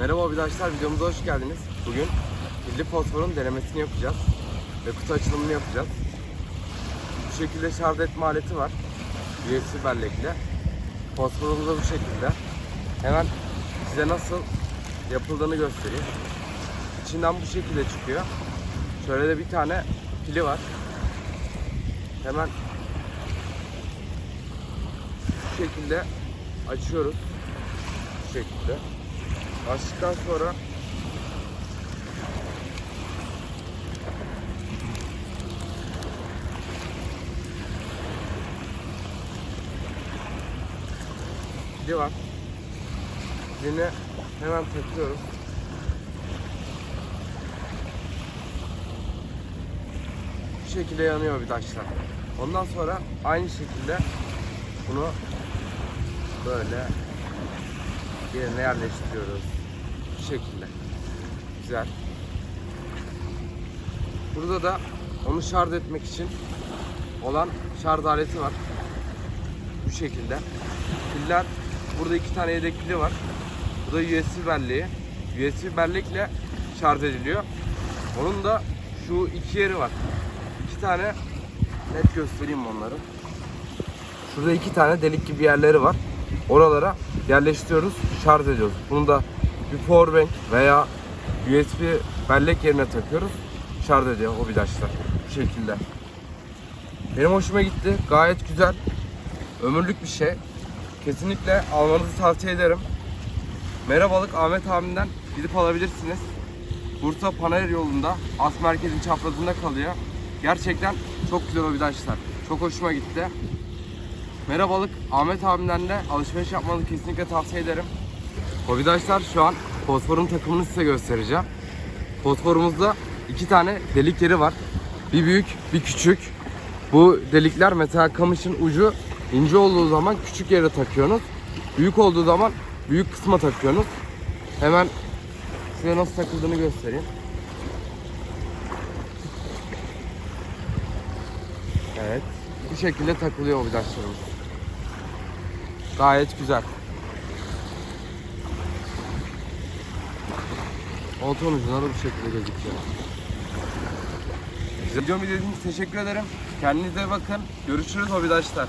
Merhaba arkadaşlar, videomuza hoş geldiniz. Bugün pilli fosforun denemesini yapacağız ve kutu açılımını yapacağız. Bu şekilde şarj etme aleti var. USB bellekle. Fosforumuz da bu şekilde. Hemen size nasıl yapıldığını göstereyim. İçinden bu şekilde çıkıyor. Şöyle de bir tane pili var. Hemen bu şekilde açıyoruz. Bu şekilde. Açtıktan sonra var. Pilini hemen takıyoruz. Bu şekilde yanıyor bir taşlar. Ondan sonra aynı şekilde bunu böyle yerine yerleştiriyoruz. Bu şekilde. Güzel. Burada da onu şarj etmek için olan şarj aleti var. Bu şekilde. Piller burada iki tane yedek pili var. Bu da USB belleği. USB bellekle şarj ediliyor. Onun da şu iki yeri var. İki tane net göstereyim onları. Şurada iki tane delik gibi yerleri var. Oralara yerleştiriyoruz, şarj ediyoruz. Bunu da bir powerbank veya USB bellek yerine takıyoruz. Şarj ediyor o vidaçlar. Bu şekilde. Benim hoşuma gitti. Gayet güzel. Ömürlük bir şey. Kesinlikle almanızı tavsiye ederim. Merhabalık Ahmet abimden gidip alabilirsiniz. Bursa Panayır yolunda As Merkez'in çaprazında kalıyor. Gerçekten çok güzel o vidaçlar. Çok hoşuma gitti. Merhabalık Ahmet abimden de alışveriş yapmanızı kesinlikle tavsiye ederim. Hobidaşlar şu an fosforun takımını size göstereceğim. Fosforumuzda iki tane delik yeri var. Bir büyük bir küçük. Bu delikler mesela kamışın ucu ince olduğu zaman küçük yere takıyorsunuz. Büyük olduğu zaman büyük kısma takıyorsunuz. Hemen size nasıl takıldığını göstereyim. Evet. Bu şekilde takılıyor hobidaşlarımız. Gayet güzel. Oltanın ucuna da bu şekilde gözüküyor. Videomu izlediğiniz için teşekkür ederim. Kendinize bakın. Görüşürüz hobidaşlar.